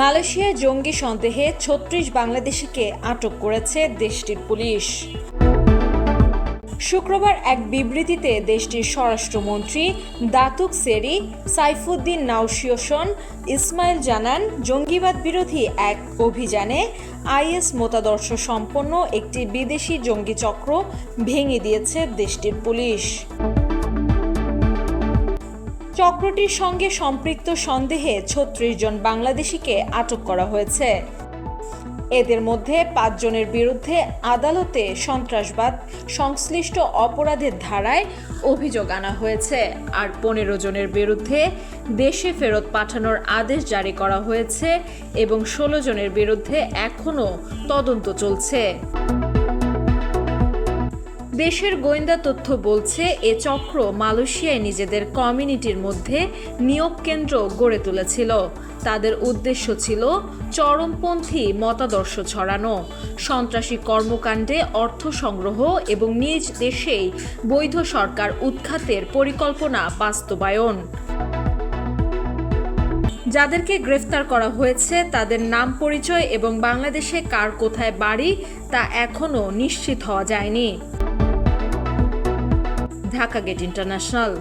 মালয়েশিয়ায় জঙ্গি সন্দেহে ছত্রিশ বাংলাদেশিকে আটক করেছে দেশটির পুলিশ। শুক্রবার এক বিবৃতিতে দেশটির স্বরাষ্ট্রমন্ত্রী দাতুক সেরি, সাইফুদ্দিন নাউশিওসন ইসমাইল জানান, জঙ্গিবাদ বিরোধী এক অভিযানে আইএস মতাদর্শ সম্পন্ন একটি বিদেশি জঙ্গি চক্র ভেঙে দিয়েছে দেশটির পুলিশ। চক্রটির সঙ্গে সম্পৃক্ত সন্দেহে ছত্রিশ জন বাংলাদেশিকে আটক করা হয়েছে। এদের মধ্যে পাঁচজনের বিরুদ্ধে আদালতে সন্ত্রাসবাদ, সংশ্লিষ্ট অপরাধের ধারায় অভিযোগ আনা হয়েছে। আর পনেরো জনের বিরুদ্ধে দেশে ফেরত পাঠানোর আদেশ জারি করা হয়েছে এবং ষোলো জনের বিরুদ্ধে এখনও তদন্ত চলছে। দেশের গোয়েন্দা তথ্য বলছে, এ চক্র মালয়েশিয়ায় নিজেদের কমিউনিটির মধ্যে নিয়োগ কেন্দ্র গড়ে তুলেছিল। তাদের উদ্দেশ্য ছিল চরমপন্থী মতাদর্শ ছড়ানো। সন্ত্রাসী কর্মকাণ্ডে অর্থ সংগ্রহ এবং নিজ দেশেই বৈধ সরকার উৎখাতের পরিকল্পনা বাস্তবায়ন। যাদেরকে গ্রেফতার করা হয়েছে, তাদের নাম পরিচয় এবং বাংলাদেশে কার কোথায় বাড়ি তা এখনও নিশ্চিত হওয়া যায়নি। Dhaka gate international.